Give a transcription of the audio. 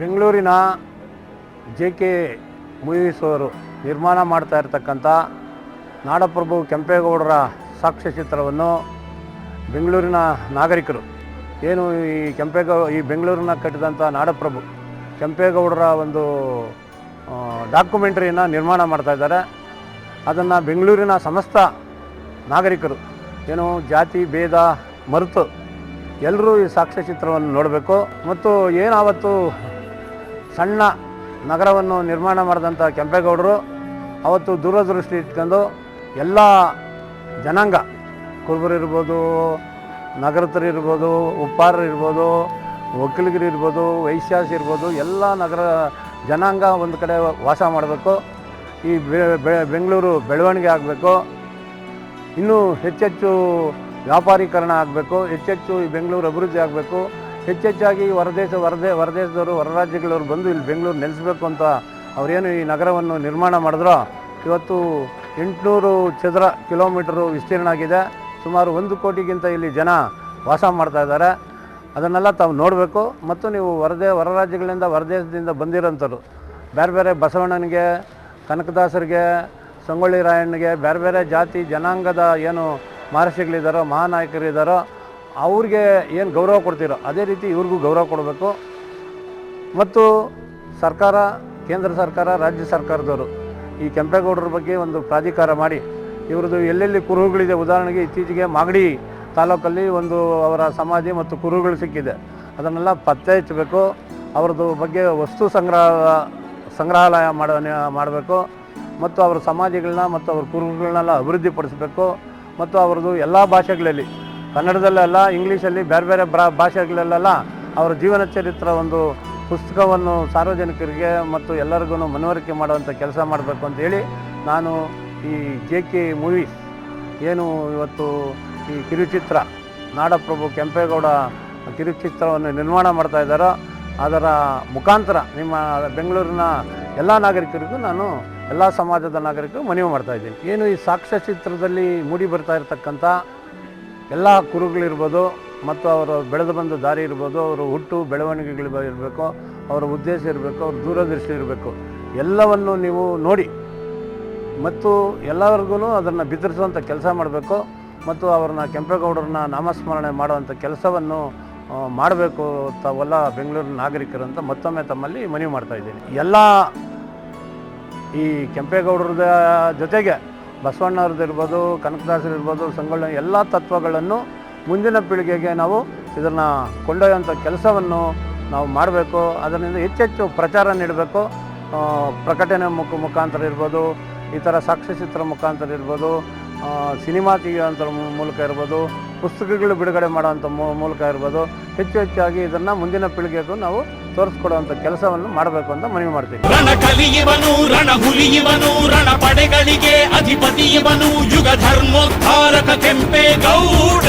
ಬೆಂಗಳೂರಿನ J K movies ಅವರು ನಿರ್ಮಾಣ ಮಾಡ್ತಾ ಇರತಕ್ಕಂಥ ನಾಡಪ್ರಭು ಕೆಂಪೇಗೌಡರ ಸಾಕ್ಷ್ಯಚಿತ್ರವನ್ನು ಬೆಂಗಳೂರಿನ ನಾಗರಿಕರು, ಏನು ಈ ಕೆಂಪೇಗೌ, ಈ ಬೆಂಗಳೂರಿನ ಕಟ್ಟಿದಂಥ ನಾಡಪ್ರಭು ಕೆಂಪೇಗೌಡರ ಒಂದು ಡಾಕ್ಯುಮೆಂಟ್ರಿಯನ್ನು ನಿರ್ಮಾಣ ಮಾಡ್ತಾ ಇದ್ದಾರೆ. ಅದನ್ನು ಬೆಂಗಳೂರಿನ ಸಮಸ್ತ ನಾಗರಿಕರು, ಏನು ಜಾತಿ, ಭೇದ, ಮರೆತು ಎಲ್ಲರೂ ಈ ಸಾಕ್ಷ್ಯಚಿತ್ರವನ್ನು ನೋಡಬೇಕು. ಮತ್ತು ಏನಾವತ್ತು ಸಣ್ಣ ನಗರವನ್ನು ನಿರ್ಮಾಣ ಮಾಡಿದಂಥ ಕೆಂಪೇಗೌಡರು ಅವತ್ತು ದೂರದೃಷ್ಟಿ ಇಟ್ಕೊಂಡು ಎಲ್ಲ ಜನಾಂಗ, ಕುರುಬರು ಇರ್ಬೋದು ನಗರತರು ಇರ್ಬೋದು, ಉಪ್ಪಾರರು ಇರ್ಬೋದು ವೈಶ್ಯಾಸ ಇರ್ಬೋದು, ಎಲ್ಲ ನಗರ ಜನಾಂಗ ಒಂದು ಕಡೆ ವಾಸ ಮಾಡಬೇಕು. ಈ ಬೆಂಗಳೂರು ಬೆಳವಣಿಗೆ ಆಗಬೇಕು. ಇನ್ನೂ ಹೆಚ್ಚೆಚ್ಚು ವ್ಯಾಪಾರೀಕರಣ ಆಗಬೇಕು. ಹೆಚ್ಚೆಚ್ಚು ಈ ಬೆಂಗಳೂರು ಅಭಿವೃದ್ಧಿ ಆಗಬೇಕು. ಹೆಚ್ಚೆಚ್ಚಾಗಿ ಹೊರದೇಶ ಹೊರದೇ ಹೊರದೇಶದವರು ಹೊರ ರಾಜ್ಯಗಳವರು ಬಂದು ಇಲ್ಲಿ ಬೆಂಗಳೂರು ನೆಲೆಸಬೇಕು ಅಂತ ಅವರೇನು ಈ ನಗರವನ್ನು ನಿರ್ಮಾಣ ಮಾಡಿದ್ರೋ, ಇವತ್ತು ಎಂಟುನೂರು ಚದರ ಕಿಲೋಮೀಟರು ವಿಸ್ತೀರ್ಣ ಆಗಿದೆ. ಸುಮಾರು ಒಂದು ಕೋಟಿಗಿಂತ ಇಲ್ಲಿ ಜನ ವಾಸ ಮಾಡ್ತಾ ಇದ್ದಾರೆ. ಅದನ್ನೆಲ್ಲ ತಾವು ನೋಡಬೇಕು. ಮತ್ತು ನೀವು ಹೊರದೇ ಹೊರ ರಾಜ್ಯಗಳಿಂದ ಹೊರದೇಶದಿಂದ ಬಂದಿರೋಂಥವ್ರು ಬೇರೆ ಬೇರೆ ಬಸವಣ್ಣನಿಗೆ, ಕನಕದಾಸರಿಗೆ, ಸಂಗೊಳ್ಳಿ ರಾಯಣ್ಣಗೆ ಬೇರೆ ಬೇರೆ ಜಾತಿ, ಜನಾಂಗದ ಏನು ಮಹರ್ಷಿಗಳಿದ್ದಾರೋ, ಮಹಾನಾಯಕರಿದ್ದಾರೋ ಅವ್ರಿಗೆ ಏನು ಗೌರವ ಕೊಡ್ತೀರೋ ಅದೇ ರೀತಿ ಇವ್ರಿಗೂ ಗೌರವ ಕೊಡಬೇಕು. ಮತ್ತು ಸರ್ಕಾರ, ಕೇಂದ್ರ ಸರ್ಕಾರ, ರಾಜ್ಯ ಸರ್ಕಾರದವರು ಈ ಕೆಂಪೇಗೌಡರ ಬಗ್ಗೆ ಒಂದು ಪ್ರಾಧಿಕಾರ ಮಾಡಿ, ಇವ್ರದ್ದು ಎಲ್ಲೆಲ್ಲಿ ಕುರುಹುಗಳಿದೆ, ಉದಾಹರಣೆಗೆ ಇತ್ತೀಚೆಗೆ ಮಾಗಡಿ ತಾಲೂಕಲ್ಲಿ ಒಂದು ಅವರ ಸಮಾಧಿ ಮತ್ತು ಕುರುಹುಗಳು ಸಿಕ್ಕಿದೆ. ಅದನ್ನೆಲ್ಲ ಪತ್ತೆ ಹಚ್ಚಬೇಕು ಅವ್ರದ್ದು ಬಗ್ಗೆ ವಸ್ತು ಸಂಗ್ರಹ, ಸಂಗ್ರಹಾಲಯ ಮಾಡ, ಮಾಡಬೇಕು, ಮತ್ತು ಅವರ ಸಮಾಧಿಗಳನ್ನ ಮತ್ತು ಅವ್ರ ಕುರುಹುಗಳನ್ನೆಲ್ಲ ಅಭಿವೃದ್ಧಿಪಡಿಸಬೇಕು, ಮತ್ತು ಅವ್ರದ್ದು ಎಲ್ಲ ಭಾಷೆಗಳಲ್ಲಿ ಕನ್ನಡದಲ್ಲೆಲ್ಲ, ಇಂಗ್ಲೀಷಲ್ಲಿ ಬೇರೆ ಬೇರೆ ಬ್ರಾ, ಭಾಷೆಗಳಲ್ಲೆಲ್ಲ ಅವರ ಜೀವನ ಚರಿತ್ರ ಒಂದು ಪುಸ್ತಕವನ್ನು ಸಾರ್ವಜನಿಕರಿಗೆ ಮತ್ತು ಎಲ್ಲರಿಗೂ ಮನವರಿಕೆ ಮಾಡುವಂಥ ಕೆಲಸ ಮಾಡಬೇಕು ಅಂತ ಹೇಳಿ ನಾನು ಈ ಜೆ ಕೆ ಮೂವೀಸ್ ಏನು ಇವತ್ತು ಈ ಕಿರುಚಿತ್ರ, ನಾಡಪ್ರಭು ಕೆಂಪೇಗೌಡ ಕಿರುಚಿತ್ರವನ್ನು ನಿರ್ಮಾಣ ಮಾಡ್ತಾ ಇದ್ದಾರೋ, ಅದರ ಮುಖಾಂತರ ನಿಮ್ಮ ಬೆಂಗಳೂರಿನ ಎಲ್ಲ ನಾಗರಿಕರಿಗೂ ನಾನು ಎಲ್ಲ ಸಮಾಜದ ನಾಗರಿಕರು ಮನವಿ ಮಾಡ್ತಾ ಇದ್ದೀನಿ. ಏನು ಈ ಸಾಕ್ಷ್ಯ ಚಿತ್ರದಲ್ಲಿ ಮೂಡಿ ಬರ್ತಾ ಇರತಕ್ಕಂಥ ಎಲ್ಲ ಕುರುಗಳಿರ್ಬೋದು ಮತ್ತು ಅವರು ಬೆಳೆದು ಬಂದ ದಾರಿ ಇರ್ಬೋದು, ಅವರು ಹುಟ್ಟು ಬೆಳವಣಿಗೆಗಳು ಇರಬೇಕು, ಅವರ ಉದ್ದೇಶ ಇರಬೇಕು, ಅವ್ರ ದೂರದೃಷ್ಟಿ ಇರಬೇಕು. ಎಲ್ಲವನ್ನು ನೀವು ನೋಡಿ ಮತ್ತು ಎಲ್ಲರಿಗೂ ಅದನ್ನು ಬಿತ್ತರಿಸುವಂಥ ಕೆಲಸ ಮಾಡಬೇಕು ಮತ್ತು ಅವ್ರನ್ನ ಕೆಂಪೇಗೌಡರನ್ನ ನಾಮಸ್ಮರಣೆ ಮಾಡುವಂಥ ಕೆಲಸವನ್ನು ಮಾಡಬೇಕು ತಾವೆಲ್ಲ ಬೆಂಗಳೂರಿನ ನಾಗರಿಕರು ಅಂತ ಮತ್ತೊಮ್ಮೆ ತಮ್ಮಲ್ಲಿ ಮನವಿ ಮಾಡ್ತಾ ಇದ್ದೀನಿ. ಎಲ್ಲ ಈ ಕೆಂಪೇಗೌಡರದ ಜೊತೆಗೆ ಬಸವಣ್ಣವ್ರದ್ದು ಇರ್ಬೋದು ಕನಕದಾಸರು ಇರ್ಬೋದು ಸಂಗೊಳ್ಳ ಎಲ್ಲ ತತ್ವಗಳನ್ನು ಮುಂದಿನ ಪೀಳಿಗೆಗೆ ನಾವು ಇದನ್ನು ಕೊಂಡೊಯ್ಯುವಂಥ ಕೆಲಸವನ್ನು ನಾವು ಮಾಡಬೇಕು. ಅದರಿಂದ ಹೆಚ್ಚೆಚ್ಚು ಪ್ರಚಾರ ನೀಡಬೇಕು. ಪ್ರಕಟಣೆ ಮುಖ, ಮುಖಾಂತರ ಇರ್ಬೋದು, ಈ ಥರ ಸಾಕ್ಷ್ಯಚಿತ್ರ ಮುಖಾಂತರ ಇರ್ಬೋದು ಸಿನಿಮಾ ತೆಗೆಯುವಂಥ ಮೂಲಕ ಇರ್ಬೋದು, ಪುಸ್ತಕಗಳು ಬಿಡುಗಡೆ ಮಾಡುವಂಥ ಮೂಲಕ ಇರ್ಬೋದು, ಹೆಚ್ಚು ಹೆಚ್ಚಾಗಿ ಇದನ್ನು ಮುಂದಿನ ಪೀಳಿಗೆಗೂ ನಾವು ತೋರಿಸ್ಕೊಡುವಂಥ ಕೆಲಸವನ್ನು ಮಾಡಬೇಕು ಅಂತ ಮನವಿ ಮಾಡ್ತೀವಿ ರಣ ಕಲಿಯುವನು ರಣ ಹುಲಿಯುವನು ರಣ ಪಡೆಗಳಿಗೆ ಅಧಿಪತಿಯವನು ಯುಗ ಧರ್ಮೋದ್ಧಾರಕ ಕೆಂಪೇಗೌಡ.